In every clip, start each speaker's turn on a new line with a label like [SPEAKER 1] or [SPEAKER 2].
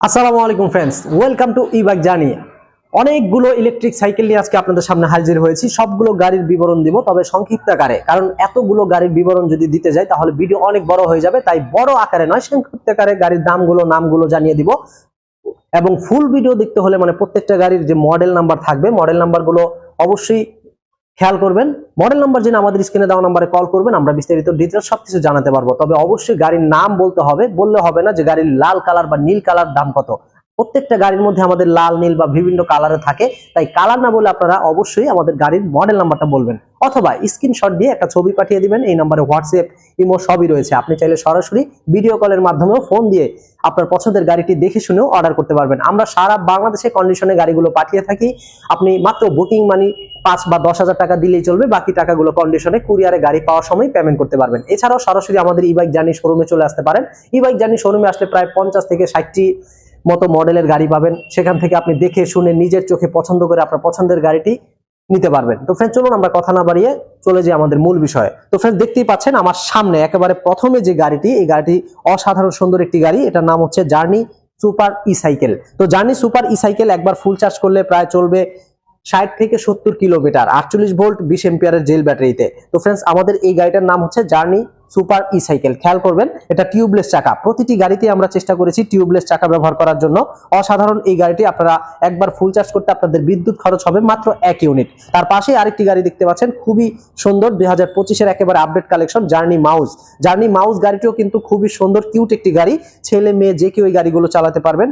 [SPEAKER 1] আসসালামু আলাইকুম friends welcome to E bike journey অনেকগুলো ইলেকট্রিক সাইকেল নিয়ে আজকে আপনাদের সামনে হাজির হয়েছি। সবগুলো গাড়ির বিবরণ দিব, তবে সংক্ষিপ্ত আকারে। কারণ এতগুলো গাড়ির বিবরণ যদি দিতে যাই, তাহলে ভিডিও অনেক বড় হয়ে যাবে, তাই বড় আকারে নয়, সংক্ষিপ্ত আকারে গাড়ির দামগুলো, নামগুলো জানিয়ে দিব। এবং ফুল ভিডিও দেখতে হলে মানে প্রত্যেকটা গাড়ির যে মডেল নাম্বার থাকবে মডেল নাম্বারগুলো অবশ্যই খেয়াল করবেন। মডেল নাম্বার জেনে আমাদের স্ক্রিনে দেওয়া নাম্বারে কল করবেন, আমরা বিস্তারিত ডিটেলস সবকিছু জানাতে পারব। তবে অবশ্যই গাড়ির নাম বলতে হবে, বললে হবে না যে গাড়ির লাল কালার বা নীল কালার দাম কত। প্রত্যেকটা গাড়ির মধ্যে আমাদের লাল, নীল বা বিভিন্ন কালারে থাকে। তাই কালার না বলে আপনারা অবশ্যই আমাদের গাড়ির মডেল নাম্বারটা বলবেন। অথবা স্ক্রিনশট দিয়ে একটা ছবি পাঠিয়ে দিবেন। এই নাম্বারে হোয়াটসঅ্যাপ ইমো সবই রয়েছে। আপনি চাইলে সরাসরি ভিডিও কলের মাধ্যমেও ফোন দিয়ে আপনার পছন্দের গাড়িটি দেখে শুনেও অর্ডার করতে পারবেন। আমরা সারা বাংলাদেশে কন্ডিশনে গাড়িগুলো পাঠিয়ে থাকি। আপনি মাত্র বুকিং মানি পাঁচ বা দশ হাজার টাকা দিলেই চলবে। বাকি টাকাগুলো কন্ডিশনে কুরিয়ারে গাড়ি পাওয়ার সময় পেমেন্ট করতে পারবেন। এছাড়াও সরাসরি আমাদের ই বাইক জার্নি শোরুমে চলে আসতে পারেন। ই বাইক জার্নি শোরুমে আসলে প্রায় পঞ্চাশ থেকে ষাটটি মতো মডেলের গাড়ি পাবেন, সেখান থেকে আপনি দেখে শুনে নিজের চোখে পছন্দ করে আপনার পছন্দের গাড়িটি নিতে পারবেন। তো ফ্রেন্ড চলুন আমরা কথা না বাড়িয়ে চলে যাই আমাদের মূল বিষয়ে। তো ফ্রেন্ড দেখতেই পাচ্ছেন আমার সামনে একেবারে প্রথমে যে গাড়িটি, এই গাড়িটি অসাধারণ সুন্দর একটি গাড়ি, এটার নাম হচ্ছে জার্নি সুপার ই সাইকেল তো জার্নি সুপার ই সাইকেল একবার ফুল চার্জ করলে প্রায় চলবে ষাট থেকে সত্তর কিলোমিটার, আটচল্লিশ ভোল্ট বিশ এম্পিয়ারের জেল ব্যাটারিতে তো। ফ্রেন্ডস আমাদের এই গাড়িটার নাম হচ্ছে জার্নি সুপার ই সাইকেল খেয়াল করবেন, এটা টিউবলেস চাকা। প্রতিটি গাড়িতে আমরা চেষ্টা করেছি টিউবলেস চাকা ব্যবহার করার জন্য। অসাধারণ এই গাড়িটি আপনারা একবার ফুল চার্জ করতে আপনাদের বিদ্যুৎ খরচ হবে মাত্র এক ইউনিট তার পাশে আরেকটি গাড়ি দেখতে পাচ্ছেন, খুবই সুন্দর দুই হাজার পঁচিশের একেবারে update collection journey mouse journey mouse গাড়িটিও কিন্তু খুবই সুন্দর কিউট একটি গাড়ি। ছেলে, মেয়ে, যে কেউ এই গাড়িগুলো চালাতে পারবেন।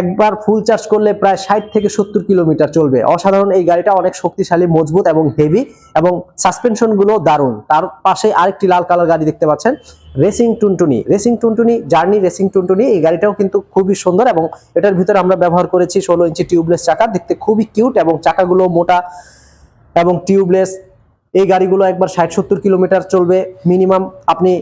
[SPEAKER 1] একবার ফুল চার্জ করলে প্রায় ষাট থেকে সত্তর কিলোমিটার চলবে। অসাধারণ এই গাড়িটা অনেক শক্তিশালী, মজবুত এবং হেভি এবং সাসপেনশনগুলো দারুণ। তার পাশে আরেকটি লাল কালার গাড়ি দেখতে পাচ্ছেন রেসিং টুনটুনি রেসিং টুনটুনি জার্নি রেসিং টুনটুনি এই গাড়িটাও কিন্তু খুবই সুন্দর এবং এটার ভিতরে আমরা ব্যবহার করেছি ষোলো ইঞ্চি টিউবলেস চাকা, দেখতে খুবই কিউট এবং চাকাগুলো মোটা এবং টিউবলেস এই গাড়িগুলো একবার ষাট সত্তর কিলোমিটার চলবে মিনিমাম আপনি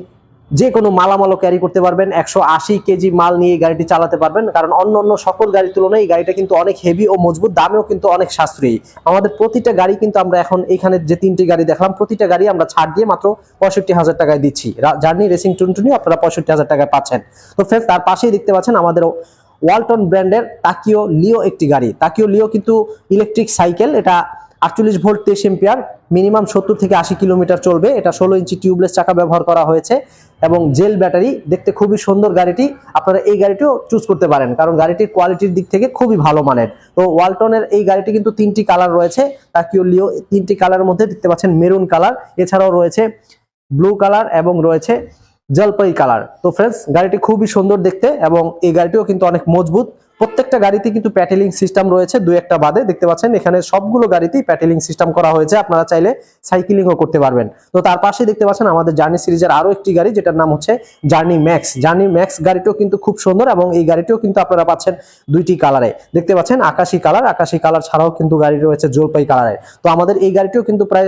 [SPEAKER 1] যে কোনো মালামালও ক্যারি করতে পারবেন। একশো আশি কেজি মাল নিয়ে গাড়িটি চালাতে পারবেন। কারণ অন্য অন্য সকল গাড়ির তুলনায় এই গাড়িটা কিন্তু অনেক হেভি ও মজবুত, দামেও কিন্তু অনেক সাশ্রয়ী। আমাদের প্রতিটা গাড়ি কিন্তু আমরা এখন এখানে যে তিনটি গাড়ি দেখলাম, প্রতিটা গাড়ি আমরা ছাড় দিয়ে মাত্র পঁয়ষট্টি হাজার টাকায় দিচ্ছি। জার্নি রেসিং টুনটুনি আপনারা পঁয়ষট্টি হাজার টাকায় পাচ্ছেন। তো ফ্রেন্ড তার পাশেই দেখতে পাচ্ছেন আমাদের ওয়ালটন ব্র্যান্ডের তাকিও লিও একটি গাড়ি। তাকিও লিও কিন্তু ইলেকট্রিক সাইকেল এটা আটচল্লিশ ভোল্ট তেইশ এম্পিয়ার, মিনিমাম সত্তর থেকে আশি কিলোমিটার চলবে। এটা ষোলো ইঞ্চি টিউবলেস চাকা ব্যবহার করা হয়েছে এবং জেল ব্যাটারি দেখতে খুবই সুন্দর গাড়িটি। আপনারা এই গাড়িটিও চুজ করতে পারেন, কারণ গাড়িটির কোয়ালিটির দিক থেকে খুবই ভালো মানের। তো ওয়ালটনের এই গাড়িটি কিন্তু তিনটি কালার রয়েছে তাকিও লিও তিনটি কালারের মধ্যে দেখতে পাচ্ছেন মেরুন কালার এছাড়াও রয়েছে ব্লু কালার এবং রয়েছে জলপাই কালার তো ফ্রেন্ডস গাড়িটি খুবই সুন্দর দেখতে এবং এই গাড়িটিও কিন্তু অনেক মজবুত। প্রত্যেকটা গাড়িতে কিন্তু প্যাটেলিং সিস্টেম রয়েছে, দুই একটা বাদে। দেখতে পাচ্ছেন, এখানে সবগুলো গাড়িতেই প্যাটেলিং সিস্টেম করা হয়েছে। আপনারা চাইলে সাইকেলিংও করতে পারবেন। তো তার পাশে দেখতে পাচ্ছেন, আমাদের জার্নি সিরিজের আরও একটি গাড়ি, যেটার নাম হচ্ছে জার্নি ম্যাক্স জার্নি ম্যাক্স গাড়িটিও কিন্তু খুব সুন্দর এবং এই গাড়িটিও কিন্তু আপনারা পাচ্ছেন দুইটি কালারে দেখতে পাচ্ছেন, আকাশি কালার আকাশি কালার ছাড়াও কিন্তু গাড়ি রয়েছে জলপাই কালারে তো আমাদের এই গাড়িটিও কিন্তু প্রায়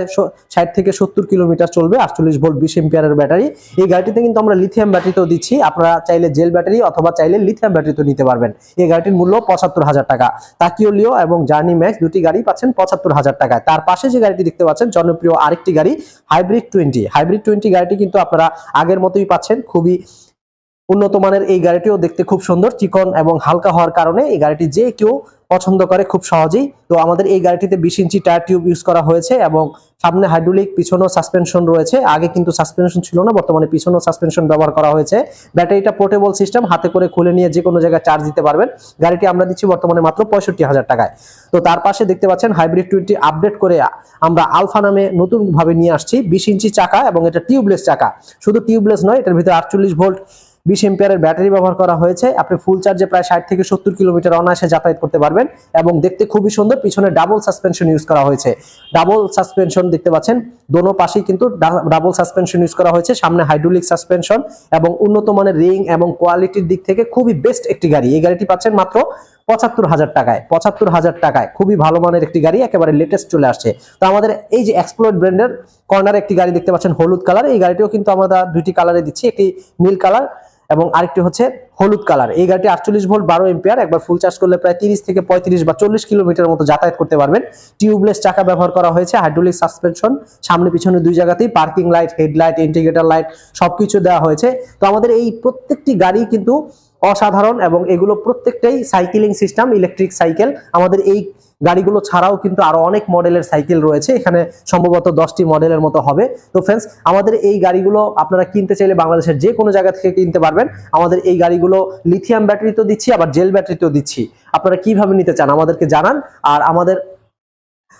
[SPEAKER 1] ষাট থেকে সত্তর কিলোমিটার চলবে, আটচল্লিশ ভোল্ট বিশ এম্পিয়ারের ব্যাটারি। এই গাড়িটিতে কিন্তু আমরা লিথিয়াম ব্যাটারিতেও দিচ্ছি। আপনারা চাইলে জেল ব্যাটারি অথবা চাইলে লিথিয়াম ব্যাটারিতেও নিতে পারবেন। এই গাড়িটির মূল্য পঁচাত্তর হাজার টাকা। তাকিও লিও এবং জার্নি ম্যাক্স দুটি গাড়ি পাচ্ছেন পঁচাত্তর হাজার টাকায় তার পাশে যে গাড়িটি দেখতে পাচ্ছেন, জনপ্রিয় আরেকটি গাড়ি, হাইব্রিড টোয়েন্টি। হাইব্রিড টোয়েন্টি গাড়িটি কিন্তু আপনারা আগের মতোই পাচ্ছেন। খুবই উন্নত মানের এই গাড়িটিও দেখতে খুব সুন্দর, চিকন এবং হালকা হওয়ার কারণে এই গাড়িটি যে কেউ পছন্দ করে খুব সহজেই। তো আমাদের এই গাড়িটিতে বিশ ইঞ্চি টায়ার টিউব ইউজ করা হয়েছে এবং সামনে হাইড্রোলিক পিছনেও সাসপেনশন রয়েছে। আগে কিন্তু সাসপেনশন ছিল না, বর্তমানে পিছনেও সাসপেনশন ব্যবহার করা হয়েছে। ব্যাটারিটা পোর্টেবল সিস্টেম, হাতে করে খুলে নিয়ে যে কোনো জায়গায় চার্জ দিতে পারবেন। গাড়িটি আমরা দিচ্ছি বর্তমানে মাত্র পঁয়ষট্টি হাজার টাকায়। তো তার পাশে দেখতে পাচ্ছেন হাইব্রিড টোয়েন্টি আপডেট করে আমরা আলফা নামে নতুন ভাবে নিয়ে আসছি। বিশ ইঞ্চি চাকা এবং এটা টিউবলেস চাকা। শুধু টিউবলেস নয়, এটার ভিতরে আটচল্লিশ ভোল্ট বিশ এম্পিয়ারের ব্যাটারি ব্যবহার করা হয়েছে। আপনি ফুল চার্জে প্রায় ষাট থেকে সত্তর কিলোমিটার অনায়াসে যাতায়াত করতে পারবেন এবং দেখতে খুবই সুন্দর। পিছনে ডাবল সাসপেনশন ইউজ করা হয়েছে। ডাবল সাসপেনশন দেখতে পাচ্ছেন, দোনো পাশেই কিন্তু ডাবল সাসপেনশন ইউজ করা হয়েছে। সামনে হাইড্রোলিক সাসপেনশন এবং উন্নত মানের রিং এবং কোয়ালিটির দিক থেকে খুবই বেস্ট একটি গাড়ি। এই গাড়িটি পাচ্ছেন মাত্র পঁচাত্তর হাজার টাকায়। পঁচাত্তর হাজার টাকায়। খুবই ভালো মানের একটি গাড়ি, একেবারে লেটেস্ট চলে আসছে। তো আমাদের এই যে এক্সপ্লোর ব্র্যান্ডের কর্নারে একটি গাড়ি দেখতে পাচ্ছেন, হলুদ কালার এই গাড়িটিও কিন্তু আমরা দুইটি কালারে দিচ্ছি, একটি নীল কালার এবং আরেকটি হচ্ছে হলুদ কালার। এই গাড়িটি আটচল্লিশ ভোল্ট, বারো এম্পিয়ার একবার ফুল চার্জ করলে প্রায় তিরিশ থেকে পঁয়ত্রিশ বা চল্লিশ কিলোমিটার মতো যাতায়াত করতে পারবেন। টিউবলেস চাকা ব্যবহার করা হয়েছে হাইড্রোলিক সাসপেনশন সামনে পিছনে দুই জায়গাতেই parking light headlight indicator light সবকিছু দেওয়া হয়েছে। তো আমাদের এই প্রত্যেকটি গাড়ি কিন্তু অসাধারণ এবং এগুলো প্রত্যেকটাই সাইকেলিং সিস্টেম ইলেকট্রিক সাইকেল আমাদের এই গাড়িগুলো ছাড়াও কিন্তু আরও অনেক মডেলের সাইকেল রয়েছে। এখানে সম্ভবত দশটি মডেলের মতো হবে। তো ফ্রেন্ডস আমাদের এই গাড়িগুলো আপনারা কিনতে চাইলে বাংলাদেশের যে কোনো জায়গা থেকে কিনতে পারবেন। আমাদের এই গাড়িগুলো লিথিয়াম ব্যাটারি তো দিচ্ছি, আবার জেল ব্যাটারিতেও দিচ্ছি। আপনারা কীভাবে নিতে চান আমাদেরকে জানান। আর আমাদের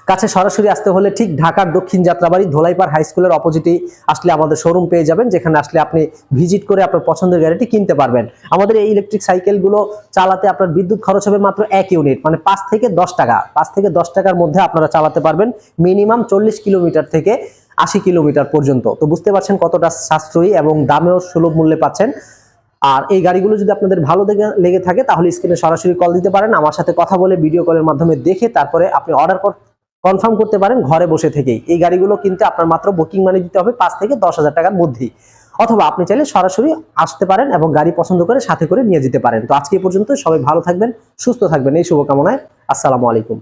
[SPEAKER 1] কাছে সরাসরি আসতে হলে ঠিক ঢাকার দক্ষিণ যাত্রাবাড়ি, ধোলাইপাড় হাই স্কুলের অপোজিটেই আসলে আমাদের শোরুম পেয়ে যাবেন, যেখানে আসলে আপনি ভিজিট করে আপনার পছন্দের গাড়িটি কিনতে পারবেন। আমাদের এই ইলেকট্রিক সাইকেলগুলো চালাতে আপনার বিদ্যুৎ খরচ হবে মাত্র এক ইউনিট মানে পাঁচ থেকে দশ টাকা। পাঁচ থেকে দশ টাকার মধ্যে আপনারা চালাতে পারবেন মিনিমাম চল্লিশ কিলোমিটার থেকে আশি কিলোমিটার পর্যন্ত। তো বুঝতে পারছেন কতটা সাশ্রয়ী এবং দামেও সুলভ মূল্যে পাচ্ছেন। আর এই গাড়িগুলো যদি আপনাদের ভালো লেগে থাকে, তাহলে স্ক্রিনে সরাসরি কল দিতে পারেন, আমার সাথে কথা বলে ভিডিও কলের মাধ্যমে দেখে তারপরে আপনি অর্ডার কনফার্ম করতে পারেন ঘরে বসে থেকেই। এই গাড়িগুলো কিন্তু আপনার মাত্র বুকিং মানি দিতে হবে পাঁচ থেকে দশ হাজার টাকার মধ্যেই। অথবা আপনি চাইলে সরাসরি আসতে পারেন এবং গাড়ি পছন্দ করে সাথে করে নিয়ে যেতে পারেন। তো আজকে পর্যন্ত সবাই ভালো থাকবেন, সুস্থ থাকবেন, এই শুভকামনায়। আসসালামু আলাইকুম।